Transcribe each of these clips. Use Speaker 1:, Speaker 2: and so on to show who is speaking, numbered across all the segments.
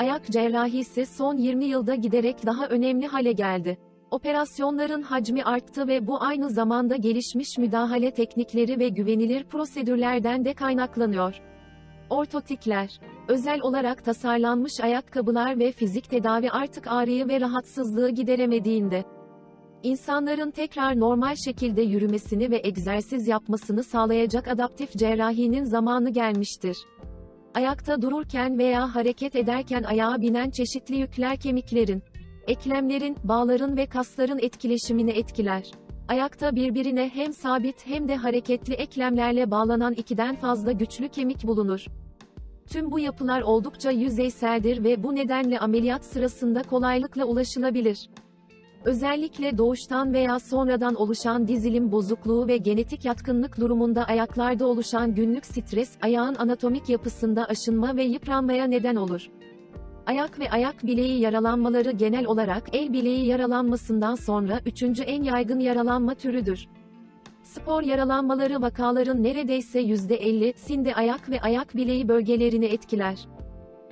Speaker 1: Ayak cerrahisi son 20 yılda giderek daha önemli hale geldi. Operasyonların hacmi arttı ve bu aynı zamanda gelişmiş müdahale teknikleri ve güvenilir prosedürlerden de kaynaklanıyor. Ortotikler, özel olarak tasarlanmış ayakkabılar ve fizik tedavi artık ağrıyı ve rahatsızlığı gideremediğinde, insanların tekrar normal şekilde yürümesini ve egzersiz yapmasını sağlayacak adaptif cerrahinin zamanı gelmiştir. Ayakta dururken veya hareket ederken ayağa binen çeşitli yükler kemiklerin, eklemlerin, bağların ve kasların etkileşimini etkiler. Ayakta birbirine hem sabit hem de hareketli eklemlerle bağlanan ikiden fazla güçlü kemik bulunur. Tüm bu yapılar oldukça yüzeyseldir ve bu nedenle ameliyat sırasında kolaylıkla ulaşılabilir. Özellikle doğuştan veya sonradan oluşan dizilim bozukluğu ve genetik yatkınlık durumunda ayaklarda oluşan günlük stres, ayağın anatomik yapısında aşınma ve yıpranmaya neden olur. Ayak ve ayak bileği yaralanmaları genel olarak el bileği yaralanmasından sonra üçüncü en yaygın yaralanma türüdür. Spor yaralanmaları vakaların neredeyse %50'sinde ayak ve ayak bileği bölgelerini etkiler.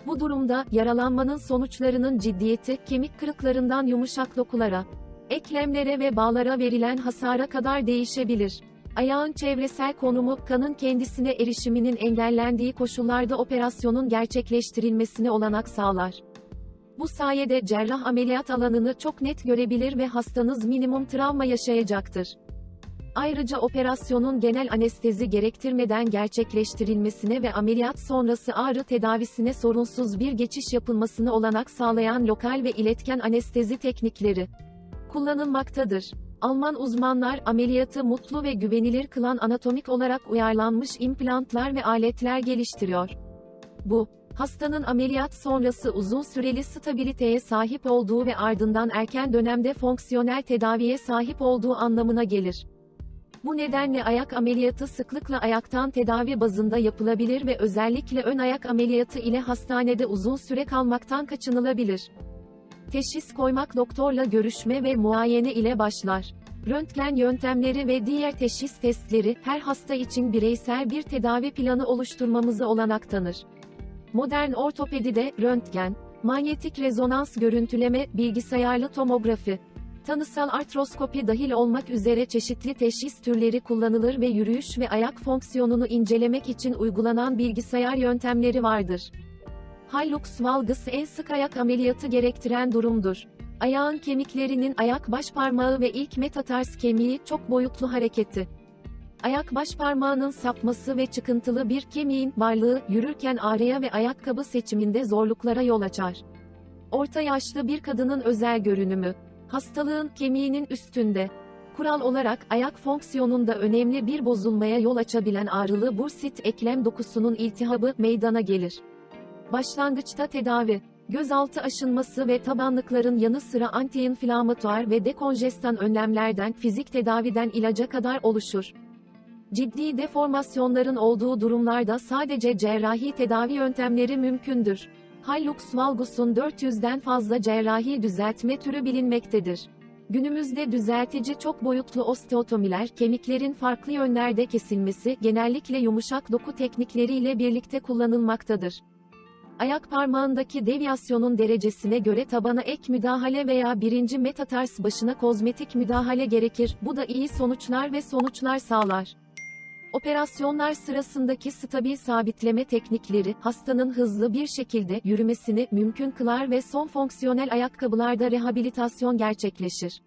Speaker 1: Bu durumda, yaralanmanın sonuçlarının ciddiyeti, kemik kırıklarından yumuşak dokulara, eklemlere ve bağlara verilen hasara kadar değişebilir. Ayağın çevresel konumu, kanın kendisine erişiminin engellendiği koşullarda operasyonun gerçekleştirilmesine olanak sağlar. Bu sayede cerrah ameliyat alanını çok net görebilir ve hastanız minimum travma yaşayacaktır. Ayrıca operasyonun genel anestezi gerektirmeden gerçekleştirilmesine ve ameliyat sonrası ağrı tedavisine sorunsuz bir geçiş yapılmasını olanak sağlayan lokal ve iletken anestezi teknikleri kullanılmaktadır. Alman uzmanlar ameliyatı mutlu ve güvenilir kılan anatomik olarak uyarlanmış implantlar ve aletler geliştiriyor. Bu, hastanın ameliyat sonrası uzun süreli stabiliteye sahip olduğu ve ardından erken dönemde fonksiyonel tedaviye sahip olduğu anlamına gelir. Bu nedenle ayak ameliyatı sıklıkla ayaktan tedavi bazında yapılabilir ve özellikle ön ayak ameliyatı ile hastanede uzun süre kalmaktan kaçınılabilir. Teşhis koymak doktorla görüşme ve muayene ile başlar. Röntgen yöntemleri ve diğer teşhis testleri, her hasta için bireysel bir tedavi planı oluşturmamıza olanak tanır. Modern ortopedide, röntgen, manyetik rezonans görüntüleme, bilgisayarlı tomografi, tanısal artroskopi dahil olmak üzere çeşitli teşhis türleri kullanılır ve yürüyüş ve ayak fonksiyonunu incelemek için uygulanan bilgisayar yöntemleri vardır. Hallux valgus en sık ayak ameliyatı gerektiren durumdur. Ayağın kemiklerinin ayak başparmağı ve ilk metatars kemiği çok boyutlu hareketi. Ayak başparmağının sapması ve çıkıntılı bir kemiğin varlığı yürürken ağrıya ve ayakkabı seçiminde zorluklara yol açar. Orta yaşlı bir kadının özel görünümü. Hastalığın kemiğinin üstünde. Kural olarak ayak fonksiyonunda önemli bir bozulmaya yol açabilen ağrılı bursit eklem dokusunun iltihabı meydana gelir. Başlangıçta tedavi, gözaltı aşınması ve tabanlıkların yanı sıra antiinflamatuar ve dekonjestan önlemlerden fizik tedaviden ilaca kadar oluşur. Ciddi deformasyonların olduğu durumlarda sadece cerrahi tedavi yöntemleri mümkündür. Hallux valgus'un 400'den fazla cerrahi düzeltme türü bilinmektedir. Günümüzde düzeltici çok boyutlu osteotomiler, kemiklerin farklı yönlerde kesilmesi, genellikle yumuşak doku teknikleriyle birlikte kullanılmaktadır. Ayak parmağındaki devyasyonun derecesine göre tabana ek müdahale veya birinci metatars başına kozmetik müdahale gerekir, bu da iyi sonuçlar ve sonuçlar sağlar. Operasyonlar sırasındaki stabil sabitleme teknikleri, hastanın hızlı bir şekilde yürümesini mümkün kılar ve son fonksiyonel ayakkabılarda rehabilitasyon gerçekleşir.